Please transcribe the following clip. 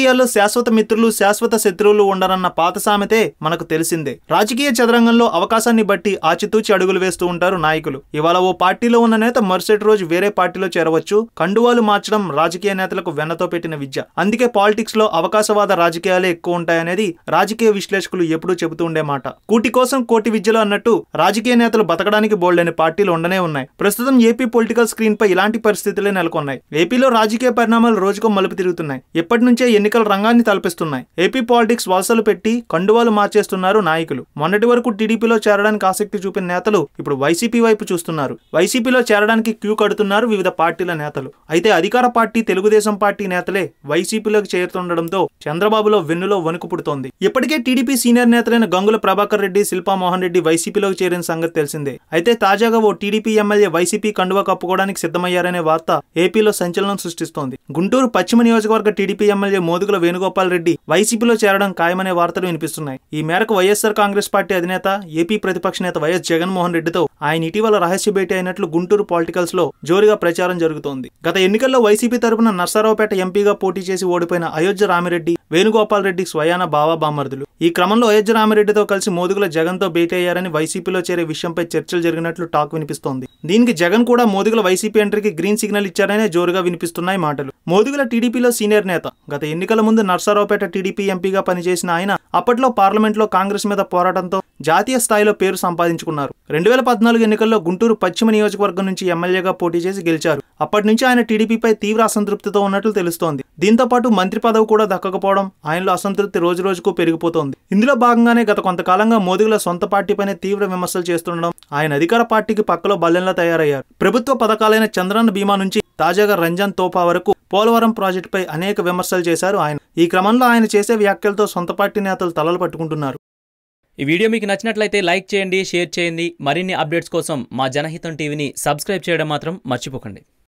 రాజకీయాల్లో శాశ్వత మిత్రులు శాశ్వత శత్రువులు ఉండరన్న పాత సామెతే మనకు తెలిసిందే. రాజకీయ చదరంగంలో అవకాశాన్ని బట్టి ఆచితూచి అడుగులు వేస్తూ ఉంటారు నాయకులు. ఇవాళ ఓ పార్టీలో ఉన్న నేత మరుసటి రోజు వేరే పార్టీలో చేరవచ్చు కండువాలు మార్చడం రాజకీయ నేతలకు వెన్నతో పెట్టిన విద్య. అందుకే పాలిటిక్స్లో అవకాశవాద రాజకీయాలే ఎక్కువ ఉంటాయనేది రాజకీయ విశ్లేషకులు ఎప్పుడూ చెబుతూ ఉండే మాట. కూటి కోసం కోటి విద్యలు అన్నట్టు రాజకీయ నేతలు బతకడానికి బోల్డని పార్టీలు ఉండనే ఉన్నాయి. ప్రస్తుతం ఏపీ పొలిటికల్ స్క్రీన్ పై ఇలాంటి పరిస్థితులే నెలకొన్నాయి. ఏపీలో రాజకీయ పరిణామాలు రోజుకో మలుపు తిరుగుతున్నాయి. ఎప్పటి నుంచే ఎన్నికల రంగాన్ని తలపిస్తున్నాయి. ఏపీ పాలిటిక్స్ వలసలు పెట్టి కండువాలు మార్చేస్తున్నారు నాయకులు. మొన్నటి వరకు టీడీపీలో చేరడానికి ఆసక్తి చూపిన నేతలు ఇప్పుడు వైసీపీ వైపు చూస్తున్నారు. వైసీపీలో చేరడానికి క్యూ కడుతున్నారు వివిధ పార్టీల నేతలు. అయితే అధికార పార్టీ తెలుగుదేశం పార్టీ నేతలే వైసీపీలోకి చేరుతుండడంతో చంద్రబాబులో వెన్నులో వణుకు పుడుతోంది. ఇప్పటికే టీడీపీ సీనియర్ నేతలైన గంగుల ప్రభాకర్ రెడ్డి శిల్పా మోహన్ రెడ్డి వైసీపీలోకి చేరిన సంగతి తెలిసిందే. అయితే తాజాగా ఓ టీడీపీ ఎమ్మెల్యే వైసీపీ కండువా కప్పుకోవడానికి సిద్ధమయ్యారనే వార్త ఏపీలో సంచలనం సృష్టిస్తోంది. గుంటూరు పశ్చిమ నియోజకవర్గ టీడీపీ ఎమ్మెల్యే మోదుగుల వేణుగోపాల్ రెడ్డి వైసీపీలో చేరడం ఖాయమనే వార్తలు వినిపిస్తున్నాయి. ఈ మేరకు వైఎస్ఆర్ కాంగ్రెస్ పార్టీ అధినేత ఏపీ ప్రతిపక్ష నేత వైఎస్ జగన్మోహన్ రెడ్డితో ఆయన ఇటీవల రహస్య భేటీ అయినట్లు గుంటూరు పాలిటికల్స్లో జోరుగా ప్రచారం జరుగుతోంది. గత ఎన్నికల్లో వైసీపీ తరపున నర్సరావుపేట ఎంపీగా పోటీ చేసి ఓడిపోయిన అయోధ్య రామిరెడ్డి వేణుగోపాల్ రెడ్డి స్వయాన బావా బామర్దులు ఈ క్రమంలో అయోధ్య రామిరెడ్డితో కలిసి మోదుగుల జగన్తో భేటీ అయ్యారని వైసీపీలో చేరే విషయంపై చర్చలు జరిగినట్లు టాక్ వినిపిస్తోంది. దీనికి జగన్ కూడా మోదుగుల వైసీపీ ఎంట్రీకి గ్రీన్ సిగ్నల్ ఇచ్చారనే జోరుగా వినిపిస్తున్నాయి మాటలు. మోదుగుల టీడీపీలో సీనియర్ నేత గత ఎన్నికల ముందు నర్సరావుపేట టీడీపీ ఎంపీగా పనిచేసిన ఆయన అప్పట్లో పార్లమెంట్లో కాంగ్రెస్ మీద పోరాటంతో జాతీయ స్థాయిలో పేరు సంపాదించుకున్నారు. రెండు వేల పద్నాలుగు ఎన్నికల్లో గుంటూరు పశ్చిమ నియోజకవర్గం నుంచి ఎమ్మెల్యేగా పోటీ చేసి గెలిచారు. అప్పటి నుంచి ఆయన టీడీపీపై తీవ్ర అసంతృప్తితో ఉన్నట్లు తెలుస్తోంది. దీంతో పాటు మంత్రి పదవి కూడా దక్కకపోవడం ఆయనలో అసంతృప్తి రోజు రోజుకు పెరిగిపోతోంది. ఇందులో భాగంగానే గత కొంతకాలంగా మోదీల సొంత పార్టీపైనే తీవ్ర విమర్శలు చేస్తుండడం ఆయన అధికార పార్టీకి పక్కలో బల్లెంలా తయారయ్యారు. ప్రభుత్వ పథకాలైన చంద్రన్న బీమా నుంచి తాజాగా రంజాన్ తోపా వరకు పోలవరం ప్రాజెక్టుపై అనేక విమర్శలు చేశారు ఆయన. ఈ క్రమంలో ఆయన చేసే వ్యాఖ్యలతో సొంత పార్టీ నేతలు తలలు పట్టుకుంటున్నారు. ఈ వీడియో మీకు నచ్చినట్లయితే లైక్ చేయండి షేర్ చేయండి. మరిన్ని అప్డేట్స్ కోసం మా జనహితం టీవీని సబ్స్క్రైబ్ చేయడం మాత్రం మర్చిపోకండి.